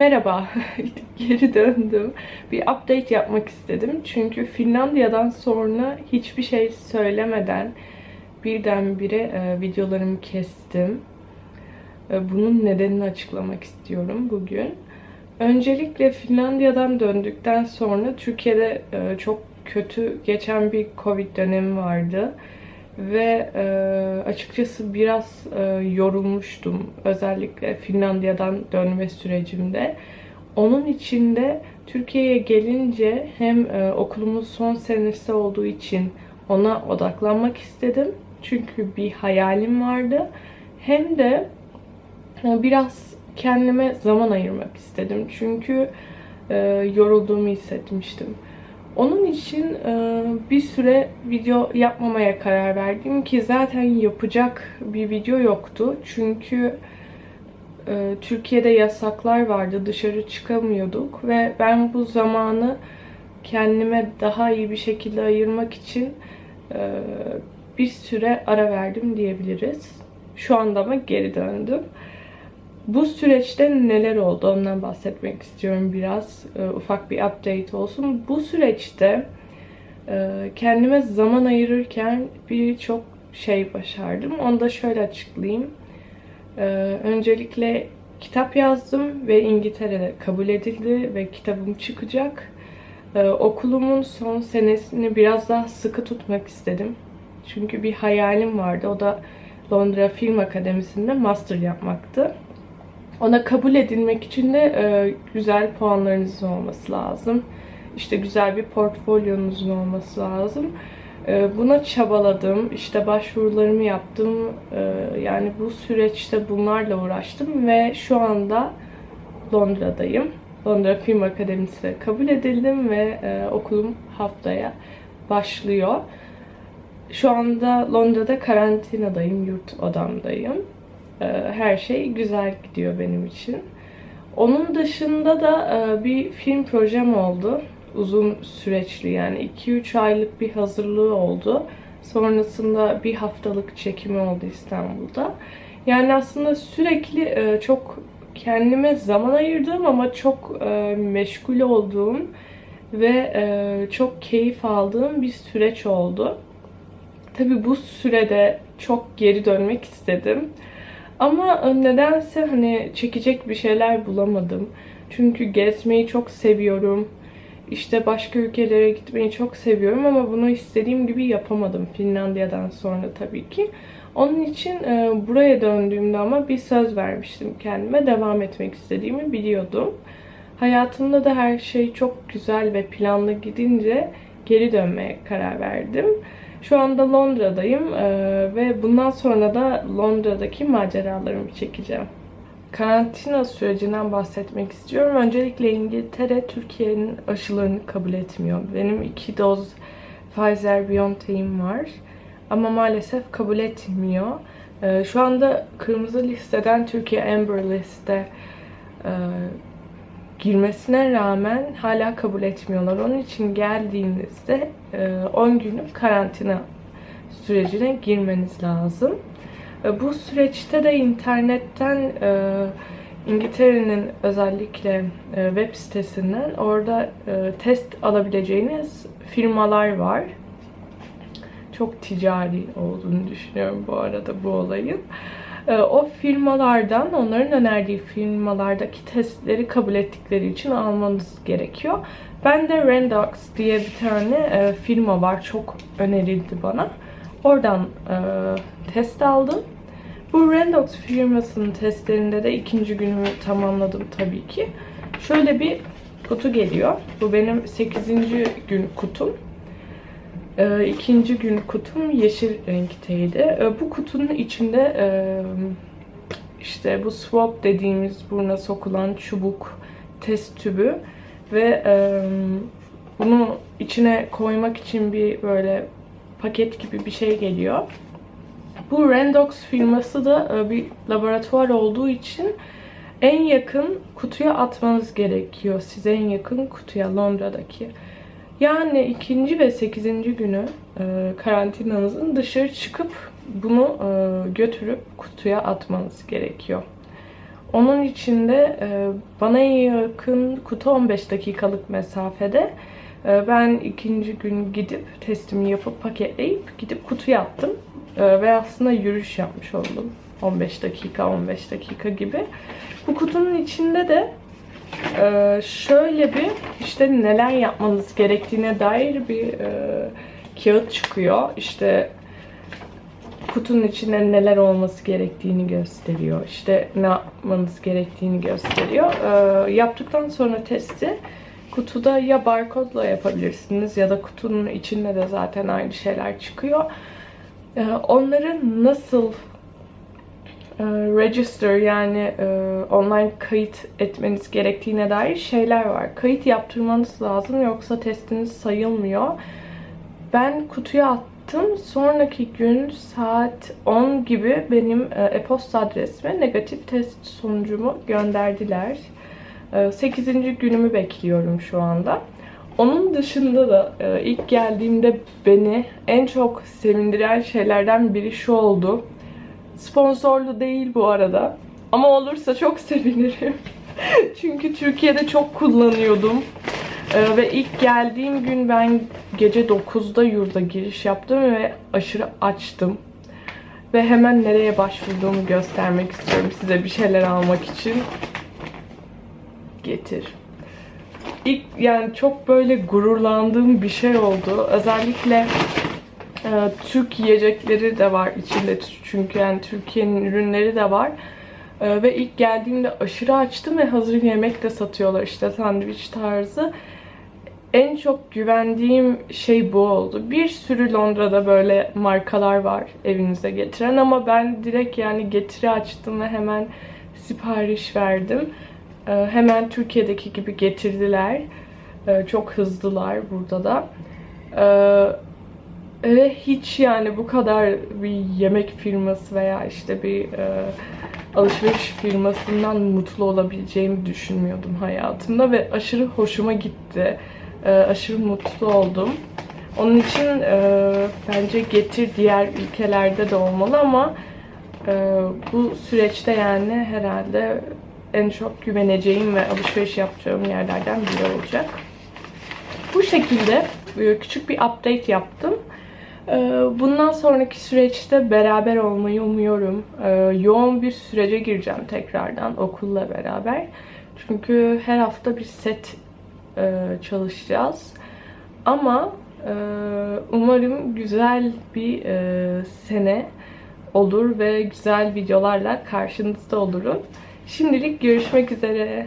Merhaba, geri döndüm. Bir update yapmak istedim. Çünkü Finlandiya'dan sonra hiçbir şey söylemeden birdenbire e, videolarımı kestim. E, bunun nedenini açıklamak istiyorum bugün. Öncelikle Finlandiya'dan döndükten sonra Türkiye'de e, çok kötü geçen bir Covid dönemi vardı. Ve e, açıkçası biraz e, yorulmuştum. Özellikle Finlandiya'dan dönme sürecimde. Onun için de Türkiye'ye gelince hem e, okulumun son senesi olduğu için ona odaklanmak istedim. Çünkü bir hayalim vardı. Hem de e, biraz kendime zaman ayırmak istedim. Çünkü e, yorulduğumu hissetmiştim. Onun için e, bir süre video yapmamaya karar verdim ki zaten yapacak bir video yoktu. Çünkü e, Türkiye'de yasaklar vardı, dışarı çıkamıyorduk ve ben bu zamanı kendime daha iyi bir şekilde ayırmak için e, bir süre ara verdim diyebiliriz. Şu anda ama geri döndüm. Bu süreçte neler oldu ondan bahsetmek istiyorum biraz. E, ufak bir update olsun. Bu süreçte e, kendime zaman ayırırken birçok şey başardım. Onu da şöyle açıklayayım. E, öncelikle kitap yazdım ve İngiltere'de kabul edildi ve kitabım çıkacak. E, okulumun son senesini biraz daha sıkı tutmak istedim. Çünkü bir hayalim vardı. O da Londra Film Akademisi'nde master yapmaktı. Ona kabul edilmek için de e, güzel puanlarınızın olması lazım. İşte güzel bir portfolyonuzun olması lazım. E, buna çabaladım. İşte başvurularımı yaptım. E, yani bu süreçte bunlarla uğraştım ve şu anda Londra'dayım. Londra Film Akademisi kabul edildim ve e, okulum haftaya başlıyor. Şu anda Londra'da karantinadayım, yurt odamdayım. Ee, her şey güzel gidiyor benim için. Onun dışında da e, bir film projem oldu. Uzun süreçli yani 2-3 aylık bir hazırlığı oldu. Sonrasında bir haftalık çekimi oldu İstanbul'da. Yani aslında sürekli e, çok kendime zaman ayırdığım ama çok e, meşgul olduğum ve çok keyif aldığım bir süreç oldu. Tabii bu sürede çok geri dönmek istedim. Ama e, nedense hani çekecek bir şeyler bulamadım. Çünkü gezmeyi çok seviyorum. İşte başka ülkelere gitmeyi çok seviyorum ama bunu istediğim gibi yapamadım Finlandiya'dan sonra tabii ki. Onun için e, buraya döndüğümde ama bir söz vermiştim kendime. Devam etmek istediğimi biliyordum. Hayatımda da her şey çok güzel ve planlı gidince geri dönmeye karar verdim. Şu anda Londra'dayım e, ve bundan sonra da Londra'daki maceralarımı çekeceğim. Karantina sürecinden bahsetmek istiyorum. Öncelikle İngiltere Türkiye'nin aşılarını kabul etmiyor. Benim iki doz Pfizer-BioNTech'im var. Ama maalesef kabul etmiyor. E, şu anda kırmızı listeden Türkiye Amber Liste e, girmesine rağmen hala kabul etmiyorlar. Onun için geldiğinizde 10 e, günlük karantina sürecine girmeniz lazım. E, bu süreçte de internetten e, İngiltere'nin özellikle web sitesinden orada test alabileceğiniz firmalar var. Çok ticari olduğunu düşünüyorum bu arada bu olayın. Ee, o firmalardan, onların önerdiği firmalardaki testleri kabul ettikleri için almanız gerekiyor. Ben de Rendox diye bir tane e, firma var. Çok önerildi bana. Oradan e, test aldım. Bu Rendox firmasının testlerinde de ikinci günümü tamamladım tabii ki. Şöyle bir kutu geliyor. Bu benim 8. gün kutum. E, ikinci gün kutum yeşil renkteydi. E, bu kutunun içinde e, işte bu swab dediğimiz buruna sokulan çubuk test tübü ve e, bunu içine koymak için bir böyle paket gibi bir şey geliyor. Bu Rendox firması da e, bir laboratuvar olduğu için en yakın kutuya atmanız gerekiyor. Size en yakın kutuya Londra'daki. Yani ikinci ve sekizinci günü e, karantinanızın dışarı çıkıp bunu e, götürüp kutuya atmanız gerekiyor. Onun içinde e, bana yakın kutu 15 dakikalık mesafede. E, ben ikinci gün gidip testimi yapıp paketleyip gidip kutuya attım. E, ve aslında yürüyüş yapmış oldum. 15 dakika 15 dakika gibi. Bu kutunun içinde de e, şöyle bir işte neler yapmanız gerektiğine dair bir e, kağıt çıkıyor. İşte kutunun içinde neler olması gerektiğini gösteriyor. İşte ne yapmanız gerektiğini gösteriyor. Ee, yaptıktan sonra testi kutuda ya barkodla yapabilirsiniz ya da kutunun içinde de zaten aynı şeyler çıkıyor. Ee, onları nasıl e, register yani e, online kayıt etmeniz gerektiğine dair şeyler var. Kayıt yaptırmanız lazım yoksa testiniz sayılmıyor. Ben kutuya attım. Sonraki gün saat 10 gibi benim e, e-posta adresime negatif test sonucumu gönderdiler. 8. günümü bekliyorum şu anda. Onun dışında da e, ilk geldiğimde beni en çok sevindiren şeylerden biri şu oldu. Sponsorlu değil bu arada. Ama olursa çok sevinirim. Çünkü Türkiye'de çok kullanıyordum. Ee, ve ilk geldiğim gün ben gece 9'da yurda giriş yaptım ve aşırı açtım. Ve hemen nereye başvurduğumu göstermek istiyorum size bir şeyler almak için. Getir. İlk yani çok böyle gururlandığım bir şey oldu. Özellikle e, Türk yiyecekleri de var içinde çünkü yani Türkiye'nin ürünleri de var. E, ve ilk geldiğimde aşırı açtım ve hazır yemek de satıyorlar işte sandviç tarzı en çok güvendiğim şey bu oldu. Bir sürü Londra'da böyle markalar var evinize getiren ama ben direkt yani getiri açtım ve hemen sipariş verdim. Ee, hemen Türkiye'deki gibi getirdiler. Ee, çok hızlılar burada da. Ee, ve hiç yani bu kadar bir yemek firması veya işte bir e, alışveriş firmasından mutlu olabileceğimi düşünmüyordum hayatımda ve aşırı hoşuma gitti e, aşırı mutlu oldum. Onun için e, bence getir diğer ülkelerde de olmalı ama e, bu süreçte yani herhalde en çok güveneceğim ve alışveriş yapacağım yerlerden biri olacak. Bu şekilde e, küçük bir update yaptım. E, Bundan sonraki süreçte beraber olmayı umuyorum. E, Yoğun bir sürece gireceğim tekrardan okulla beraber. Çünkü her hafta bir set e, çalışacağız. Ama e, umarım güzel bir e, sene olur ve güzel videolarla karşınızda olurum. Şimdilik görüşmek üzere.